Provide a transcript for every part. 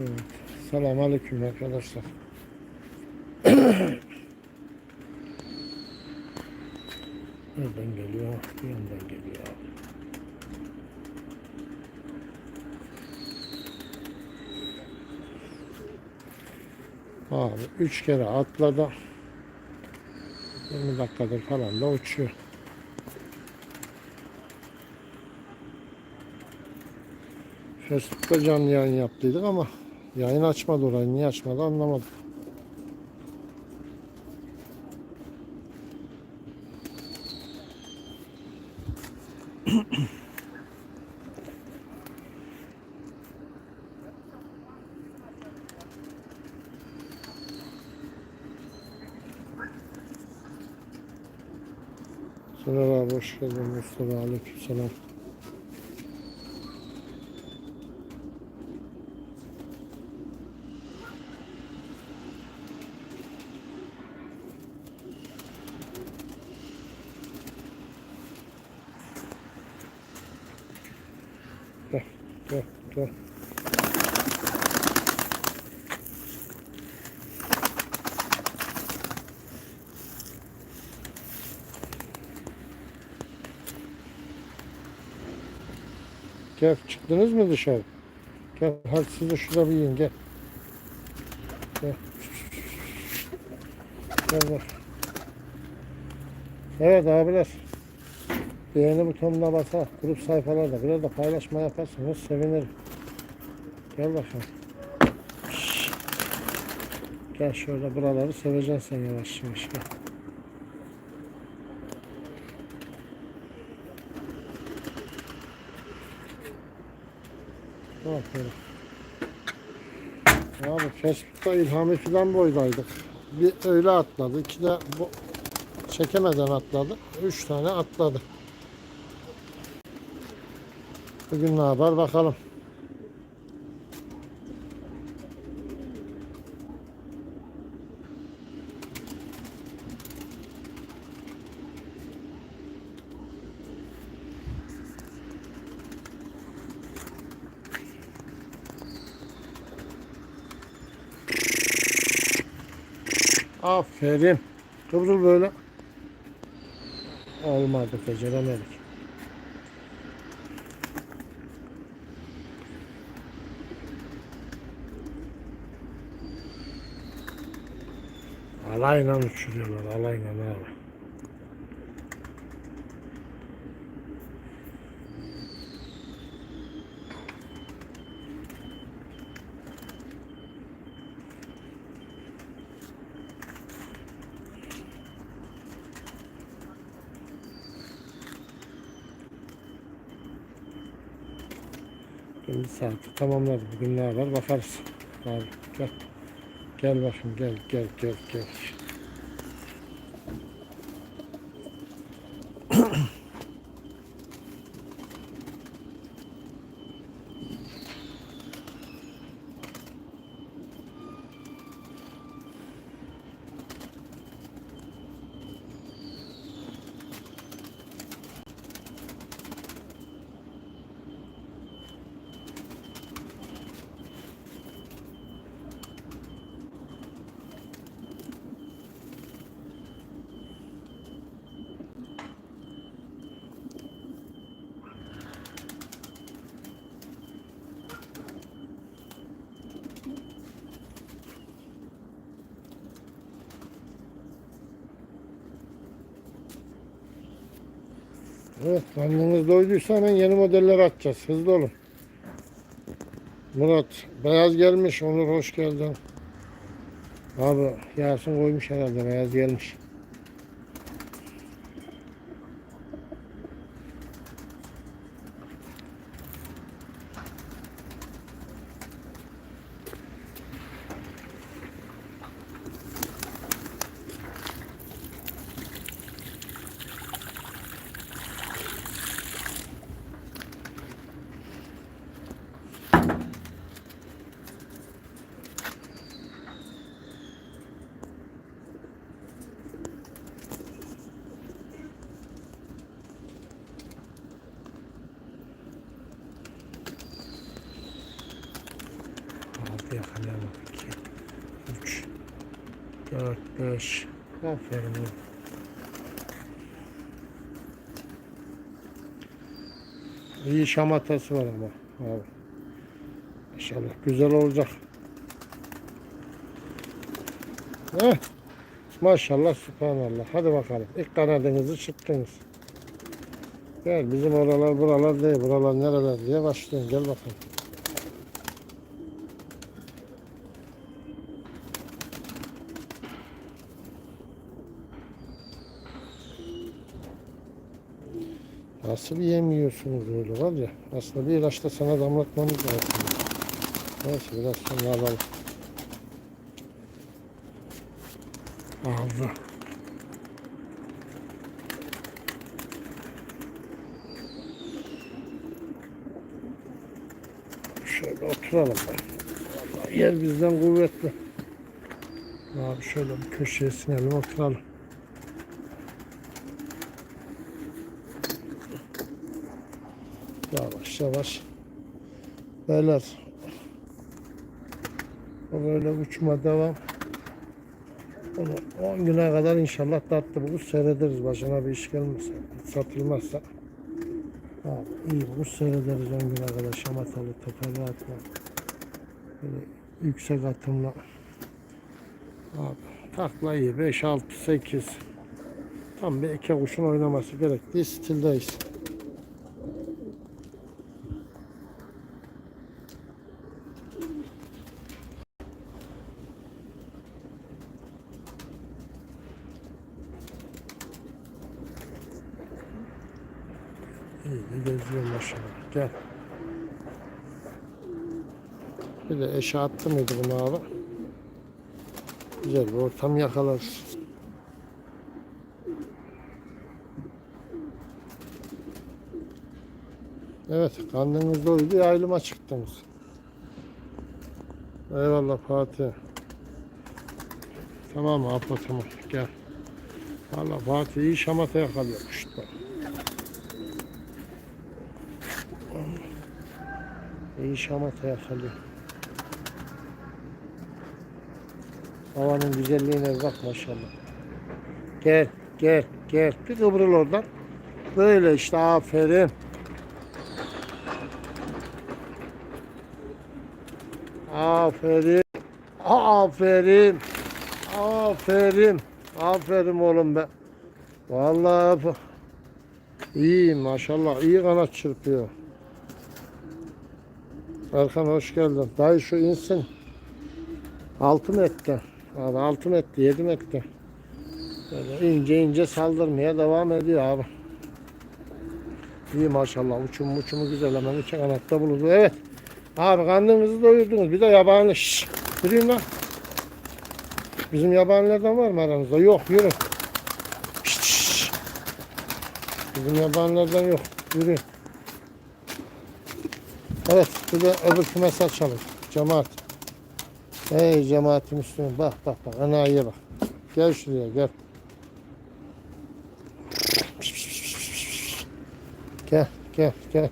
Evet. Selamun Aleyküm arkadaşlar. Nereden geliyor? Bir yandan geliyor. Abi üç kere atladı. 20 dakikadır falan da uçuyor. Facebook'ta canlı yayın yaptıydık ama yayın açmadı orayı. Niye açmadı anlamadım. Soner abi hoş geldin. Mustafa aleykümselam. Gel, gel, gel. Gel, çıktınız mı dışarı? Gel, hadi siz de şurada bir yiyin, gel. Gel. Gel. Evet abiler. Beğeni butonuna basar. Grup sayfalarda biraz da paylaşma yaparsanız sevinirim. Gel bakalım. Gel şöyle buraları seveceksin yavaş yavaş gel. Aferin. Abi Facebook'ta İlhami filan boydaydık. Bir öyle atladı. iki de bu çekemeden atladı. Üç tane atladı. Bugün ne yapar bakalım. Aferin. Kıvrıl böyle. Olmadı, beceremedik. Alayla uçuruyorlar, alayla abi. Şimdi saati tamamladı. Bugün ne var bakarız. Abi gel. Gel bakayım gel gel gel gel. Evet, karnınız doyduysa hemen yeni modeller açacağız. Hızlı olun. Murat, beyaz gelmiş. Onur hoş geldin. Abi Yasin koymuş herhalde. Beyaz gelmiş. Yakalayalım. 2, 3, 4, 5. Aferin oğlum. İyi şamatası var ama. Abi. İnşallah güzel olacak. Heh. Maşallah subhanallah. Hadi bakalım. İlk kanadınızı çıktınız. Gel bizim oralar buralar değil. Buralar nereler diye başlayın. Gel bakalım. Nasıl bir yem yiyorsunuz öyle var ya. Aslında bir ilaçta sana damlatmamız lazım. Neyse biraz sonra alalım. Aldı. Şöyle oturalım. Vallahi yer bizden kuvvetli. Abi şöyle bir köşeye sinelim oturalım. Yavaş yavaş. Beyler. Böyle uçma devam. Onu 10 güne kadar inşallah tatlı bulur seyrederiz. Başına bir iş gelmezse, satılmazsa. Abi iyi bulur seyrederiz 10 güne kadar. Şamatalı, atma. Böyle yüksek atımla. Abi takla iyi. 5, 6, 8. Tam bir iki kuşun oynaması gerektiği stildeyiz. İyi de geziyor maşallah. Gel. Bir de eşe attı mıydı bunu abi? Güzel bir ortam yakalarız. Evet, karnınız doydu, yaylıma çıktınız. Eyvallah Fatih. Tamam abla tamam, gel. Valla Fatih iyi şamata yakalıyormuş. İyi şamata yakalıyor. Havanın güzelliğine bak maşallah. Gel, gel, gel. Bir kıvrıl oradan. Böyle işte aferin. Aferin. Aferin. Aferin. Aferin oğlum be. Vallahi bu- iyi maşallah. iyi kanat çırpıyor. Erkan hoş geldin. Dayı şu insin. Altı metre. Abi altı metre, yedi metre. Böyle ince ince saldırmaya devam ediyor abi. İyi maşallah. Uçum uçumu güzel hemen iki kanatta bulundu. Evet. Abi karnınızı doyurdunuz. Bir de yabani. Şşş. Yürüyün lan. Bizim yabanilerden var mı aranızda? Yok yürü. Şşş. Bizim yabanilerden yok. Yürü. Evet. Bir de öbür kümesi açalım. Cemaat. Hey cemaatin üstüne bak bak bak. Enayiye bak. Gel şuraya gel. Gel gel gel.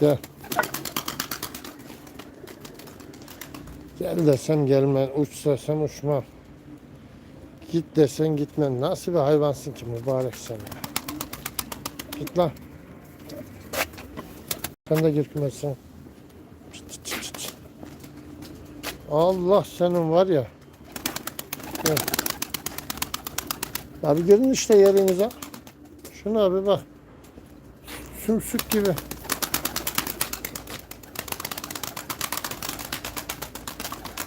Gel. Gel desem gelme, uç desem uçma. Git desen gitmem. Nasıl bir hayvansın ki mübarek sen ya. Git lan. Sen de gir kümesine. Allah senin var ya. Gel. Abi görün işte yerinize. Şuna abi bak. Sümsük gibi.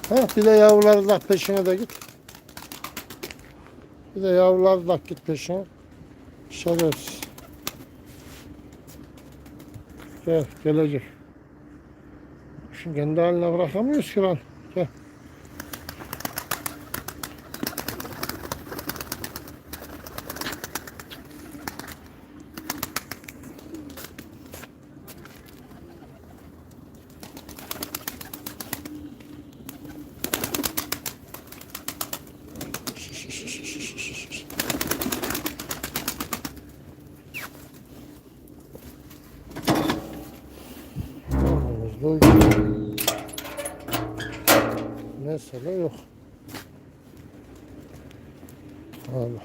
Ha, bir de yavruları da peşine de git. Bir de yavruları da git peşine. Şerefsiz. Gel, gelecek. Şimdi kendi haline bırakamıyoruz ki lan. Gel. Mesele yok. Allah.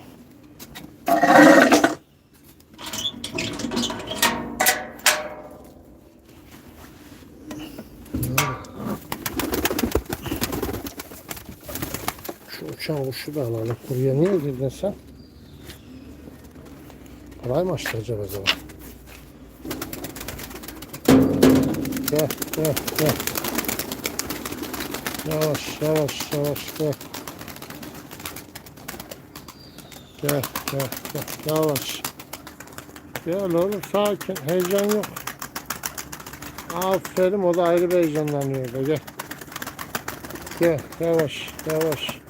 Şu uçan kuşu da alalım. Buraya niye girdin sen? Kolay mı açtıracak acaba? Gel, gel, gel. Yavaş, yavaş, yavaş gel. Gel, gel, gel. Yavaş. Gel oğlum sakin. Heyecan yok. Aferin o da ayrı bir heyecanlanıyor gel. Gel yavaş yavaş.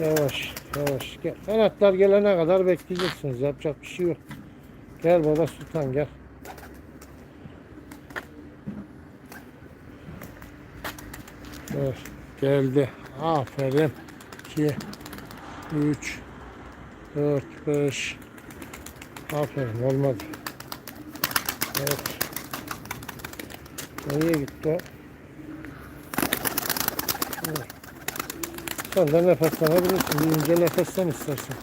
Yavaş yavaş gel. Kanatlar gelene kadar bekleyeceksiniz. Yapacak bir şey yok. Gel baba sultan gel. Evet, geldi. Aferin. 2 3 4 5 Aferin olmadı. Evet. Nereye gitti o? Evet. Sen de nefeslenebilirsin. Bir ince nefesten istersen.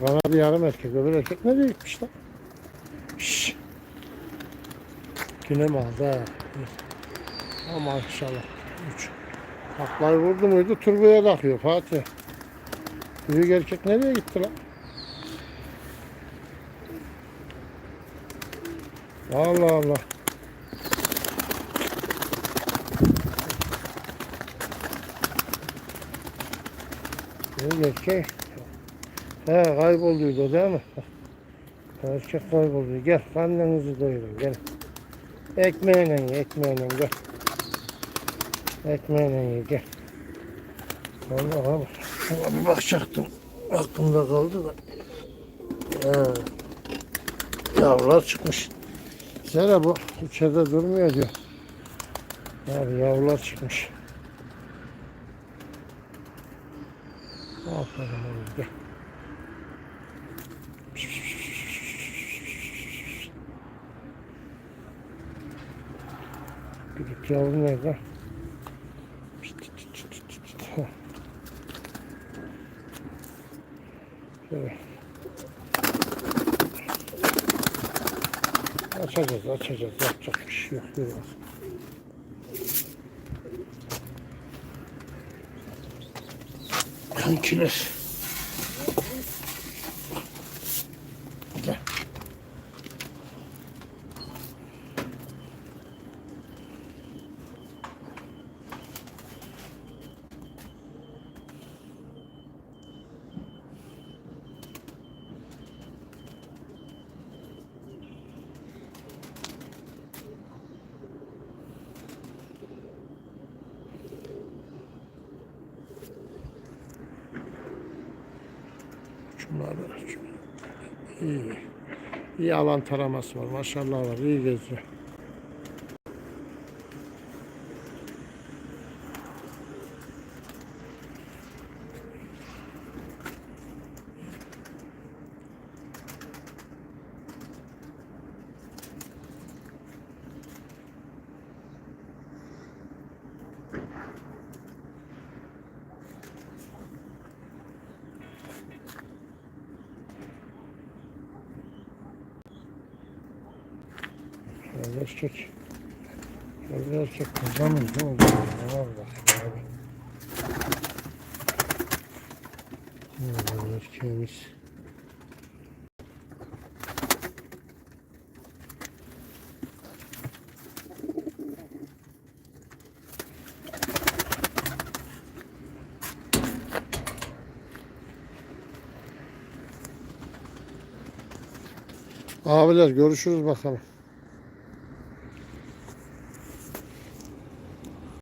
Bana bir yarım erkek, öbür erkek nereye gitmiş lan? Şşş. Güne mi aldı ha? Ama inşallah. Üç. Taklayı vurdu muydu turboya takıyor Fatih. Büyük erkek nereye gitti lan? Allah Allah. Büyük erkek. He kaybolduydu değil mi? Erkek kayboldu. Gel karnınızı doyurun gel. Ekmeğine ye, ekmeğine gel. Ekmeğine ye gel. Allah Allah. Bir bakacaktım. Aklımda kaldı da. He. Yavrular çıkmış. Zera bu içeride durmuyor diyor. Abi yavrular çıkmış. Aferin gel. Yavru nerede? Şöyle. Açacağız, açacağız. Yapacak bir şey yok. Biraz. Kankiler. Gel. Da iyi. İyi alan taraması var. Maşallah var. İyi geziyor. Şöyle erkek. Şöyle erkek kazanır. Ne oldu? Ne var bak. Abiler görüşürüz bakalım.